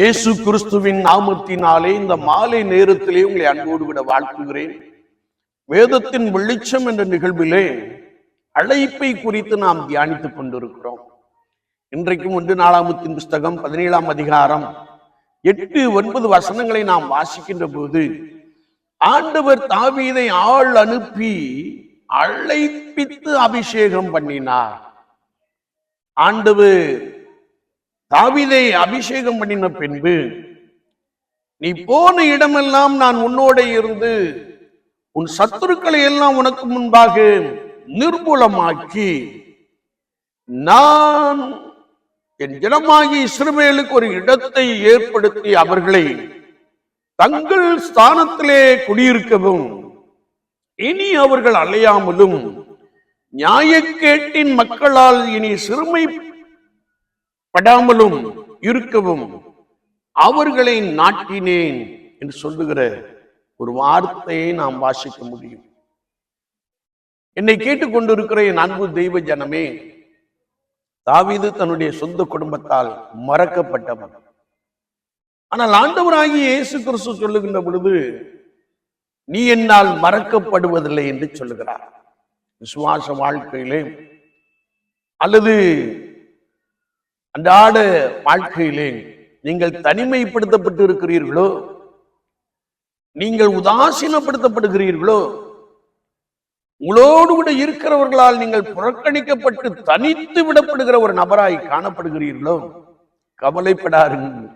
இயேசு கிறிஸ்துவின் நாமத்தினாலே இந்த மாலை நேரத்திலே உங்களை அன்போடு விட வாழ்த்துகிறேன். வேதத்தின் வெளிச்சம் என்ற நிகழ்விலே அழைப்பை குறித்து நாம் தியானித்துக் கொண்டிருக்கிறோம். இன்றைக்கும் ஒன்று நாலாமத்தின் புஸ்தகம் பதினேழாம் அதிகாரம் எட்டு ஒன்பது வசனங்களை நாம் வாசிக்கின்ற போது ஆண்டவர் தாவீதை ஆள் அனுப்பி அழைப்பித்து அபிஷேகம் பண்ணினார். ஆண்டவர் தாவிதை அபிஷேகம் பண்ணின பின்பு நீ போன இடமெல்லாம் நான் உன்னோட இருந்து உன் சத்துருக்களை எல்லாம் உனக்கு முன்பாக நிர்மூலமாக்கி நான் என் ஜனமாகி இஸ்ரமேலுக்கு ஒரு இடத்தை ஏற்படுத்தி அவர்களை தங்கள் ஸ்தானத்திலே குடியிருக்கவும் இனி அவர்கள் அலையாமலும் நியாயக்கேட்டின் மக்களால் இனி சிறுமை படாமலும் இருக்கவும் அவர்களை நாட்டினேன் என்று சொல்லுகிற ஒரு வார்த்தையை நாம் வாசிக்க முடியும். என்னை கேட்டுக்கொண்டிருக்கிற என் அன்பு தெய்வ ஜனமே தாவிது தன்னுடைய சொந்த குடும்பத்தால் மறக்கப்பட்டவன். ஆனால் ஆண்டவராகி இயேசு கிறிஸ்து சொல்லுகின்ற பொழுது நீ என்னால் மறக்கப்படுவதில்லை என்று சொல்லுகிறார். விசுவாச வாழ்க்கையிலே அல்லது அன்றாட வாழ்க்கையிலே நீங்கள் தனிமைப்படுத்தப்பட்டு இருக்கிறீர்களோ நீங்கள் உதாசீனப்படுத்தப்படுகிறீர்களோ? உங்களோடு கூட இருக்கிறவர்களால் நீங்கள் புறக்கணிக்கப்பட்டு தனித்து விடப்படுகிற ஒரு நபராய் காணப்படுகிறீர்களோ? கவலைப்படாருங்கள்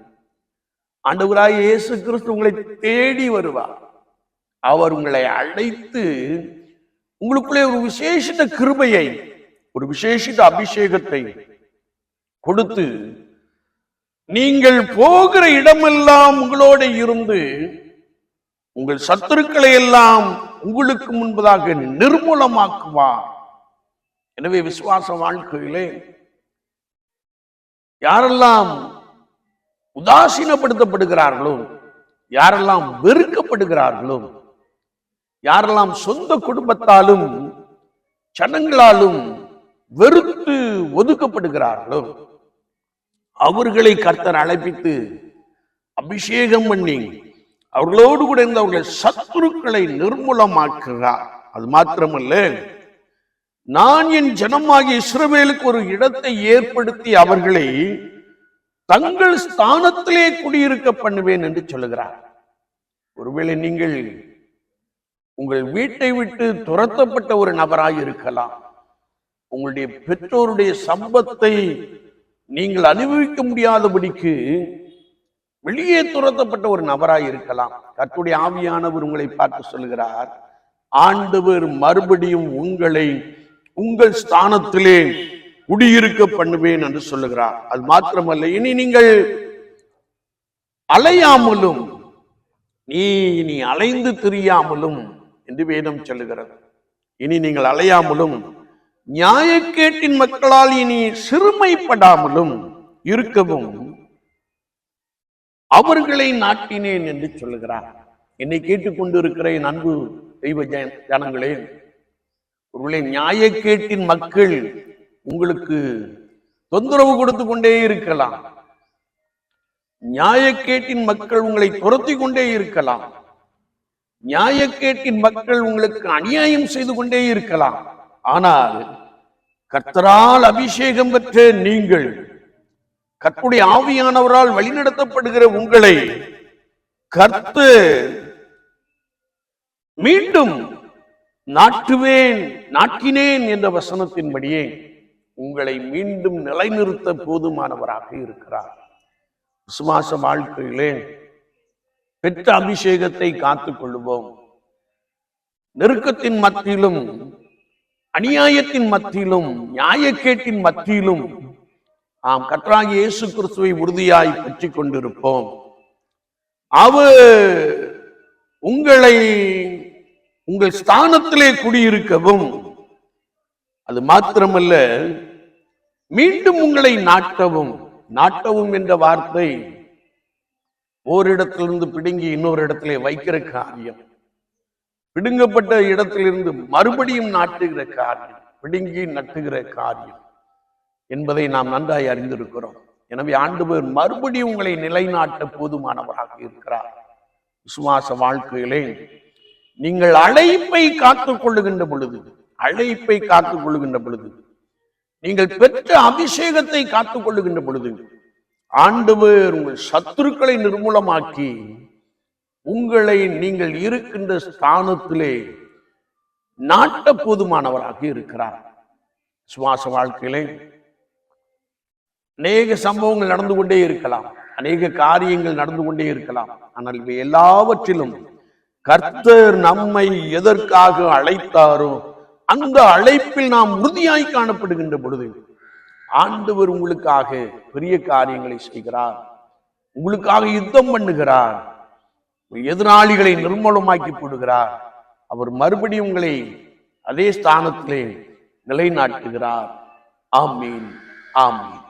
ஆண்டவராய் இயேசு கிறிஸ்து உங்களை தேடி வருவார். அவர் உங்களை அழைத்து உங்களுக்குள்ளே ஒரு விசேஷித்த கிருபையை ஒரு விசேஷித்த அபிஷேகத்தை கொடுத்து நீங்கள் போகிற இடமெல்லாம் உங்களோட இருந்து உங்கள் சத்துருக்களை எல்லாம் உங்களுக்கு முன்பதாக நிர்மூலமாக்குவார். எனவே விசுவாச வாழ்க்கையிலே யாரெல்லாம் உதாசீனப்படுத்தப்படுகிறார்களோ யாரெல்லாம் வெறுக்கப்படுகிறார்களோ யாரெல்லாம் சொந்த குடும்பத்தாலும் ஜனங்களாலும் வெறுத்து ஒதுக்கப்படுகிறார்களோ அவர்களை கர்த்தர் அழைப்பித்து அபிஷேகம் பண்ணி அவர்களோடு கூட இருந்த அவர்கள் சத்துருக்களை நிர்மூலமாக்குகிறார். அது மாத்திரமல்ல நான் என் ஜனமாகிய இஸ்ரவேலுக்கு ஒரு இடத்தை ஏற்படுத்தி அவர்களை தங்கள் ஸ்தானத்திலே குடியிருக்க பண்ணுவேன் என்று சொல்லுகிறார். ஒருவேளை நீங்கள் உங்கள் வீட்டை விட்டு துரத்தப்பட்ட ஒரு நபராய் இருக்கலாம். உங்களுடைய பெற்றோருடைய சம்பத்தை நீங்கள் அனுபவிக்க முடியாதபடிக்கு வெளியே துரத்தப்பட்ட ஒரு நபராய் இருக்கலாம். கர்த்தருடைய ஆவியானவர் உங்களை பார்த்து சொல்லுகிறார் ஆண்டவர் மறுபடியும் உங்களை உங்கள் ஸ்தானத்திலே குடியிருக்க பண்ணுவேன் என்று சொல்லுகிறார். அது மாத்திரமல்ல இனி நீங்கள் அலையாமலும் நீ இனி அலைந்து திரியாமலும் என்று வேதம் சொல்லுகிறது. இனி நீங்கள் அலையாமலும் நியாயக்கேட்டின் மக்களால் இனி சிறுமைப்படாமலும் இருக்கவும் அவர்களை நாட்டினேன் என்று சொல்லுகிறார். என்னை கேட்டுக்கொண்டிருக்கிற என் அன்பு தெய்வ ஜனங்களே. ஒருவேளை நியாயக்கேட்டின் மக்கள் உங்களுக்கு தொந்தரவு கொடுத்து கொண்டே இருக்கலாம். நியாயக்கேட்டின் மக்கள் உங்களை துரத்தி கொண்டே இருக்கலாம். நியாயக்கேட்டின் மக்கள் உங்களுக்கு அநியாயம் செய்து கொண்டே இருக்கலாம். ஆனால் கர்த்தரால் அபிஷேகம் பெற்ற நீங்கள் கற்புடைய ஆவியானவரால் வழிநடத்தப்படுகிற உங்களை கர்த்து மீண்டும் நாட்டுவேன் நாட்டினேன் என்ற வசனத்தின்படியே உங்களை மீண்டும் நிலைநிறுத்த போதுமானவராக இருக்கிறார். விசுவாச வாழ்க்கையிலே பெற்ற அபிஷேகத்தை காத்துக் கொள்வோம் நெருக்கத்தின் மத்தியிலும் அநியாயத்தின் மத்தியிலும் நியாயக்கேட்டின் மத்தியிலும் நாம் கற்றாகி இயேசு கிறிஸ்துவை உறுதியாய் பற்றி கொண்டிருப்போம். அவர் உங்களை உங்கள் ஸ்தானத்திலே குடியிருக்கவும் அது மாத்திரமல்ல மீண்டும் உங்களை நாட்டவும் நாட்டவும் என்ற வார்த்தை ஓரிடத்திலிருந்து பிடுங்கி இன்னொரு இடத்திலே வைக்கிற காரியம். பிடுங்கப்பட்ட இடத்திலிருந்து மறுபடியும் நாட்டுகிற காரியம் பிடுங்கி நட்டுகிற காரியம் என்பதை நாம் நன்றாய் அறிந்திருக்கிறோம். எனவே ஆண்டவர் மறுபடியும் உங்களை நிலைநாட்ட போதுமானவராக இருக்கிறார். விசுவாச வாழ்க்கையிலே நீங்கள் அழைப்பை காத்துக் கொள்ளுகின்ற பொழுது அழைப்பை காத்துக் கொள்ளுகின்ற பொழுது நீங்கள் பெற்ற அபிஷேகத்தை காத்துக் கொள்ளுகின்ற பொழுது ஆண்டவர் உங்கள் சத்துருக்களை நிர்மூலமாக்கி உங்களை நீங்கள் இருக்கின்ற ஸ்தானத்திலே நாட்ட போதுமானவராக இருக்கிறார். சுவாச வாழ்க்கையிலே அநேக சம்பவங்கள் நடந்து கொண்டே இருக்கலாம். அநேக காரியங்கள் நடந்து கொண்டே இருக்கலாம். ஆனால் இவை எல்லாவற்றிலும் கர்த்தர் நம்மை எதற்காக அழைத்தாரோ அந்த அழைப்பில் நாம் உறுதியாய் காணப்படுகின்ற பொழுது ஆண்டவர் உங்களுக்காக பெரிய காரியங்களை செய்கிறார். உங்களுக்காக யுத்தம் பண்ணுகிறார். எதிராளிகளை நிர்மூலமாக்கி போடுகிறார். அவர் மறுபடியும் உங்களை அதே ஸ்தானத்திலே நிலைநாட்டுகிறார். ஆமீன். ஆமீன்.